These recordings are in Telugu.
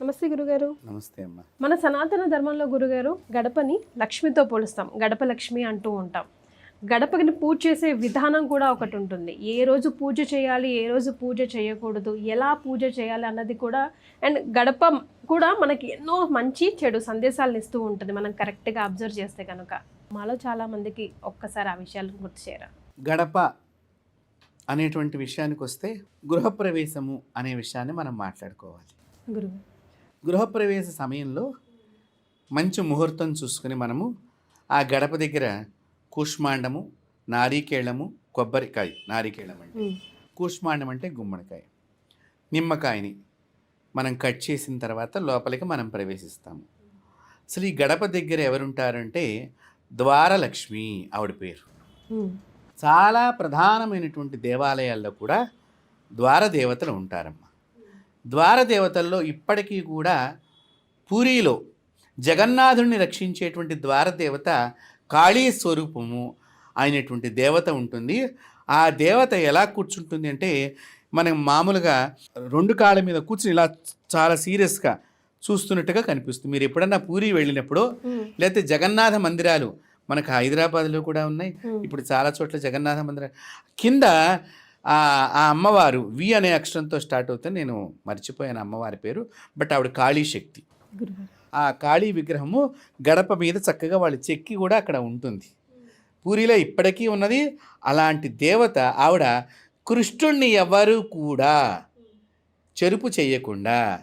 నమస్తే గురుగారు. నమస్తే అమ్మా. మన సనాతన ధర్మంలో గురుగారు గడపని లక్ష్మితో పోలుస్తాం. గడప లక్ష్మి అంటూ ఉంటాం. గడపని పూజ చేసే విధానం కూడా ఒకటి ఉంటుంది. ఏ రోజు పూజ చేయాలి ఏ రోజు పూజ చేయకూడదు ఎలా పూజ చేయాలి అన్నది కూడా అండ్ గడప కూడా మనకి ఎన్నో మంచి చెడు సందేశాలను ఇస్తూ ఉంటుంది. మనం కరెక్ట్గా అబ్జర్వ్ చేస్తే కనుక మాలో చాలా మందికి ఒక్కసారి ఆ విషయాలు గుర్తు చేయరా? గడప అనేటువంటి విషయానికి వస్తే గృహప్రవేశము అనే విషయాన్ని మనం మాట్లాడుకోవాలి. గురువు. గృహప్రవేశ సమయంలో మంచి ముహూర్తం చూసుకుని మనము ఆ గడప దగ్గర కూష్మాండము నారికేళము కొబ్బరికాయ. నారికేళం అంటే కూష్మాండం అంటే గుమ్మడికాయ. నిమ్మకాయని మనం కట్ చేసిన తర్వాత లోపలికి మనం ప్రవేశిస్తాము. అసలు ఈ గడప దగ్గర ఎవరుంటారంటే ద్వారలక్ష్మి ఆవిడ పేరు. చాలా ప్రధానమైనటువంటి దేవాలయాల్లో కూడా ద్వారదేవతలు ఉంటారమ్మ. ద్వారదేవతల్లో ఇప్పటికీ కూడా పూరిలో జగన్నాథుడిని రక్షించేటువంటి ద్వారదేవత కాళీ స్వరూపము అయినటువంటి దేవత ఉంటుంది. ఆ దేవత ఎలా కూర్చుంటుంది అంటే మనం మామూలుగా రెండు కాళ్ళ మీద కూర్చుని ఇలా చాలా సీరియస్గా చూస్తున్నట్టుగా కనిపిస్తుంది. మీరు ఎప్పుడన్నా పూరి వెళ్ళినప్పుడు లేకపోతే జగన్నాథ మందిరాలు మనకు హైదరాబాద్లో కూడా ఉన్నాయి. ఇప్పుడు చాలా చోట్ల జగన్నాథ మందిరం కింద ఆ అమ్మవారు వి అనే అక్షరంతో స్టార్ట్ అవుతుంది నేను మర్చిపోయాను అమ్మవారి పేరు బట్ ఆవిడ కాళీ శక్తి. గురుగారు. ఆ కాళీ విగ్రహము గడప మీద చక్కగా వాళ్ళ చెక్కి కూడా అక్కడ ఉంటుంది. పూరిలో ఇప్పటికీ ఉన్నది. అలాంటి దేవత ఆవిడ కృష్ణుణ్ణి ఎవరు కూడా చెరుపు చేయకుండా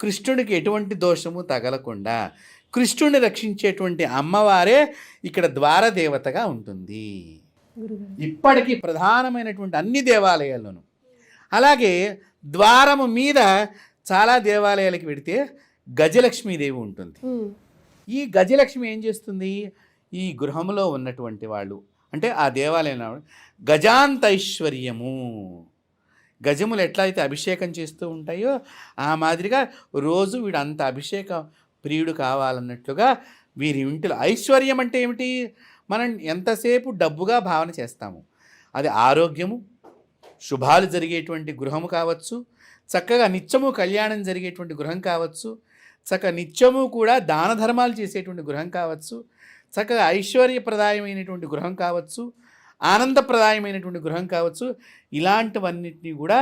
కృష్ణుడికి ఎటువంటి దోషము తగలకుండా కృష్ణుడిని రక్షించేటువంటి అమ్మవారే ఇక్కడ ద్వారదేవతగా ఉంటుంది. ఇప్పటికీ ప్రధానమైనటువంటి అన్ని దేవాలయాల్లోనూ. అలాగే ద్వారము మీద చాలా దేవాలయాలకు వెడితే గజలక్ష్మీదేవి ఉంటుంది. ఈ గజలక్ష్మి ఏం చేస్తుంది? ఈ గృహంలో ఉన్నటువంటి వాళ్ళు అంటే ఆ దేవాలయంలో గజాంతైశ్వర్యము. గజములు ఎట్లా అయితే అభిషేకం చేస్తూ ఉంటాయో ఆ మాదిరిగా రోజు వీడు అంత అభిషేక ప్రియుడు కావాలన్నట్లుగా వీరి ఇంటిలో ఐశ్వర్యం అంటే ఏమిటి? మనం ఎంతసేపు డబ్బుగా భావన చేస్తాము? అది ఆరోగ్యము శుభాలు జరిగేటువంటి గృహము కావచ్చు చక్కగా నిత్యము కళ్యాణం జరిగేటువంటి గృహం కావచ్చు చక్కగా నిత్యము కూడా దాన ధర్మాలు చేసేటువంటి గృహం కావచ్చు చక్కగా ఐశ్వర్యప్రదాయమైనటువంటి గృహం కావచ్చు ఆనందప్రదాయమైనటువంటి గృహం కావచ్చు ఇలాంటివన్నిటినీ కూడా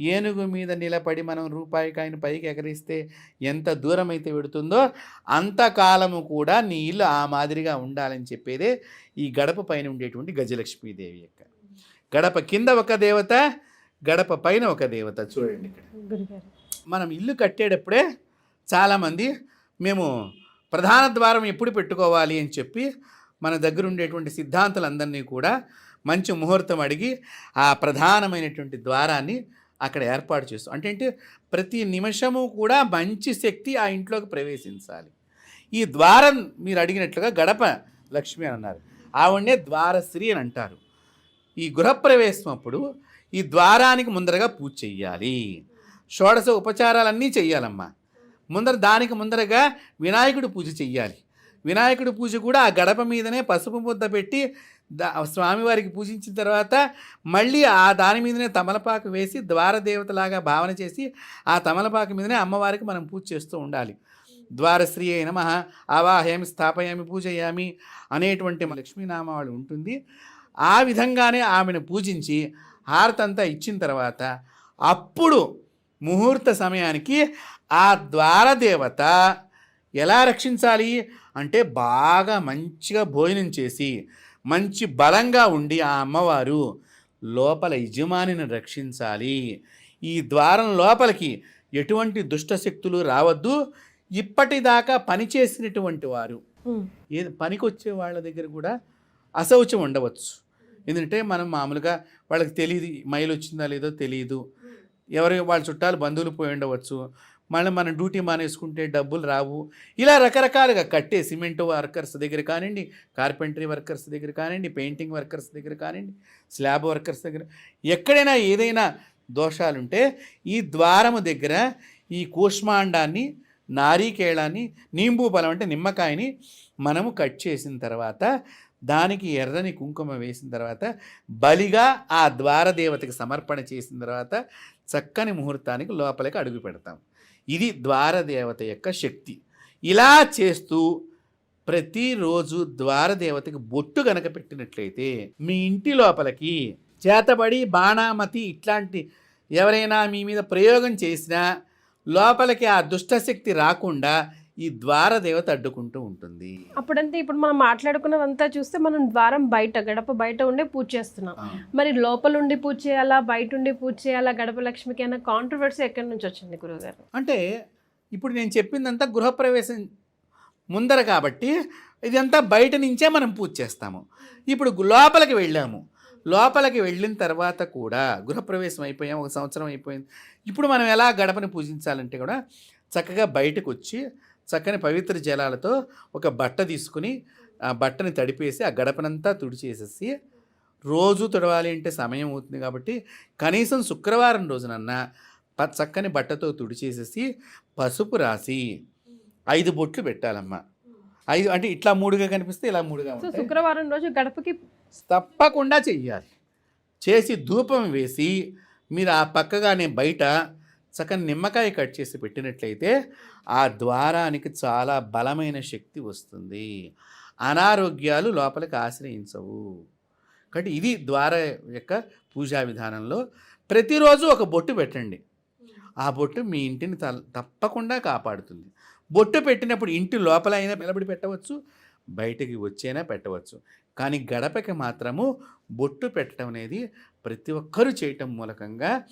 ఏనుగు మీద నిలబడి మనం రూపాయి కాయను పైకి ఎగరిస్తే ఎంత దూరం అయితే పెడుతుందో అంతకాలము కూడా నీ ఇల్లు ఆ మాదిరిగా ఉండాలని చెప్పేదే ఈ గడప పైన ఉండేటువంటి గజలక్ష్మీదేవి యొక్క. గడప కింద ఒక దేవత గడప పైన ఒక దేవత చూడండి ఇక్కడ. మనం ఇల్లు కట్టేటప్పుడే చాలామంది మేము ప్రధాన ద్వారం ఎప్పుడు పెట్టుకోవాలి అని చెప్పి మన దగ్గర ఉండేటువంటి సిద్ధాంతులందరినీ కూడా మంచి ముహూర్తం అడిగి ఆ ప్రధానమైనటువంటి ద్వారాన్ని అక్కడ ఏర్పాటు చేస్తాం అంటే అంటే ప్రతి నిమిషము కూడా మంచి శక్తి ఆ ఇంట్లోకి ప్రవేశించాలి. ఈ ద్వారం మీరు అడిగినట్లుగా గడప లక్ష్మి అని అన్నారు. ఆవిడనే ద్వారశ్రీ అని అంటారు. ఈ గృహప్రవేశం అప్పుడు ఈ ద్వారానికి ముందరగా పూజ చెయ్యాలి. షోడశ ఉపచారాలన్నీ చెయ్యాలమ్మా. ముందర దానికి ముందరగా వినాయకుడి పూజ చెయ్యాలి. వినాయకుడి పూజ కూడా ఆ గడప మీదనే పసుపు ముద్ద పెట్టి దా స్వామివారికి పూజించిన తర్వాత మళ్ళీ ఆ దాని మీదనే తమలపాకు వేసి ద్వారదేవతలాగా భావన చేసి ఆ తమలపాకు మీదనే అమ్మవారికి మనం పూజ చేస్తూ ఉండాలి. ద్వారశ్రీ అయిన నమ. ఆవాహయామి స్థాపయామి పూజయామి అనేటువంటి మన లక్ష్మీనామావళి ఉంటుంది. ఆ విధంగానే ఆమెను పూజించి హారతంతా ఇచ్చిన తర్వాత అప్పుడు ముహూర్త సమయానికి ఆ ద్వారదేవత ఎలా రక్షించాలి? అంటే బాగా మంచిగా భోజనం చేసి మంచి బలంగా ఉండి ఆ అమ్మవారు లోపల యజమానిని రక్షించాలి. ఈ ద్వారం లోపలికి ఎటువంటి దుష్టశక్తులు రావద్దు. ఇప్పటిదాకా పనిచేసినటువంటి వారు. ఏది పనికొచ్చే వాళ్ళ దగ్గర కూడా అశౌచం ఉండవచ్చు. ఎందుకంటే మనం మామూలుగా వాళ్ళకి తెలియదు మైలు వచ్చిందా లేదో తెలియదు. ఎవరి వాళ్ళ చుట్టాలు బంధువులు పోయి ఉండవచ్చు. మళ్ళీ మనం డ్యూటీ మానేసుకుంటే డబ్బులు రావు. ఇలా రకరకాలుగా కట్టే సిమెంట్ వర్కర్స్ దగ్గర కానివ్వండి కార్పెంటరీ వర్కర్స్ దగ్గర కానివ్వండి పెయింటింగ్ వర్కర్స్ దగ్గర కానివ్వండి స్లాబ్ వర్కర్స్ దగ్గర ఎక్కడైనా ఏదైనా దోషాలుంటే ఈ ద్వారము దగ్గర ఈ కూష్మాండాన్ని నారీకేళాన్ని నింబు బలం అంటే నిమ్మకాయని మనము కట్ చేసిన తర్వాత దానికి ఎర్రని కుంకుమ వేసిన తర్వాత బలిగా ఆ ద్వారదేవతకి సమర్పణ చేసిన తర్వాత చక్కని ముహూర్తానికి లోపలికి అడుగు పెడతాం. ఇది ద్వారదేవత యొక్క శక్తి. ఇలా చేస్తూ ప్రతిరోజు ద్వారదేవతకి బొట్టు గనక పెట్టినట్లయితే మీ ఇంటి లోపలికి చేతబడి బాణామతి ఇట్లాంటి ఎవరైనా మీ మీద ప్రయోగం చేసినా లోపలికి ఆ దుష్టశక్తి రాకుండా ఈ ద్వారదేవత అడ్డుకుంటూ ఉంటుంది. అప్పుడంతే ఇప్పుడు మనం మాట్లాడుకున్నదంతా చూస్తే మనం ద్వారం బయట గడప బయట ఉండే పూజ చేస్తున్నాం. మరి లోపల ఉండి పూజ చేయాలా బయట ఉండి పూజ చేయాలా గడప లక్ష్మికి అన్న కాంట్రవర్సీ ఎక్కడి నుంచి వచ్చింది గురువుగారు? అంటే ఇప్పుడు నేను చెప్పిందంతా గృహప్రవేశం ముందర కాబట్టి ఇదంతా బయట నుంచే మనం పూజ చేస్తాము. ఇప్పుడు లోపలికి వెళ్ళాము. లోపలికి వెళ్ళిన తర్వాత కూడా గృహప్రవేశం అయిపోయాం ఒక సంవత్సరం అయిపోయింది. ఇప్పుడు మనం ఎలా గడపని పూజించాలంటే కూడా చక్కగా బయటకు వచ్చి చక్కని పవిత్ర జలాలతో ఒక బట్ట తీసుకుని ఆ బట్టని తడిపేసి ఆ గడపనంతా తుడిచేసేసి రోజు తుడవాలి అంటే సమయం అవుతుంది కాబట్టి కనీసం శుక్రవారం రోజునన్నా చక్కని బట్టతో తుడిచేసేసి పసుపు రాసి ఐదు బొట్లు పెట్టాలమ్మా. ఐదు అంటే ఇట్లా మూడుగా కనిపిస్తే ఇలా మూడుగా ఉంటాయి. శుక్రవారం రోజు గడపకి తప్పకుండా చెయ్యాలి. చేసి ధూపం వేసి మీరు ఆ పక్కగానే బయట చక్కని నిమ్మకాయ కట్ చేసి పెట్టినట్లయితే ఆ ద్వారానికి చాలా బలమైన శక్తి వస్తుంది. అనారోగ్యాలు లోపలికి ఆశ్రయించవు. కాబట్టి ఇది ద్వార యొక్క పూజా విధానంలో ప్రతిరోజు ఒక బొట్టు పెట్టండి. ఆ బొట్టు మీ ఇంటిని త- తప్పకుండా కాపాడుతుంది. బొట్టు పెట్టినప్పుడు ఇంటి లోపల అయినా నిలబడి పెట్టవచ్చు బయటికి వచ్చైనా పెట్టవచ్చు. కానీ గడపకి మాత్రము బొట్టు పెట్టడం అనేది ప్రతి ఒక్కరూ చేయటం మూలకంగా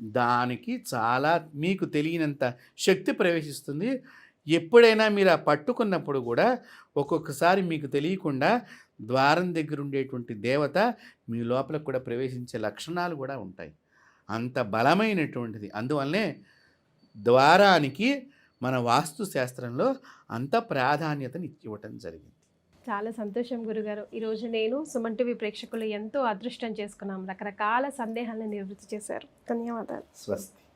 దానికి చాలా మీకు తెలియనంత శక్తి ప్రవేశిస్తుంది. ఎప్పుడైనా మీరు ఆ పట్టుకున్నప్పుడు కూడా ఒక్కొక్కసారి మీకు తెలియకుండా ద్వారం దగ్గర ఉండేటువంటి దేవత మీ లోపల కూడా ప్రవేశించే లక్షణాలు కూడా ఉంటాయి. అంత బలమైనటువంటిది. అందువల్లనే ద్వారానికి మన వాస్తు శాస్త్రంలో అంత ప్రాధాన్యతని ఇవ్వటం జరిగింది. చాలా సంతోషం గురుగారు. ఈరోజు నేను సుమన్ టీవీ ప్రేక్షకులు ఎంతో అదృష్టం చేసుకున్నాం. రకరకాల సందేహాలను నివృత్తి చేశారు. ధన్యవాదాలు. స్వస్తి.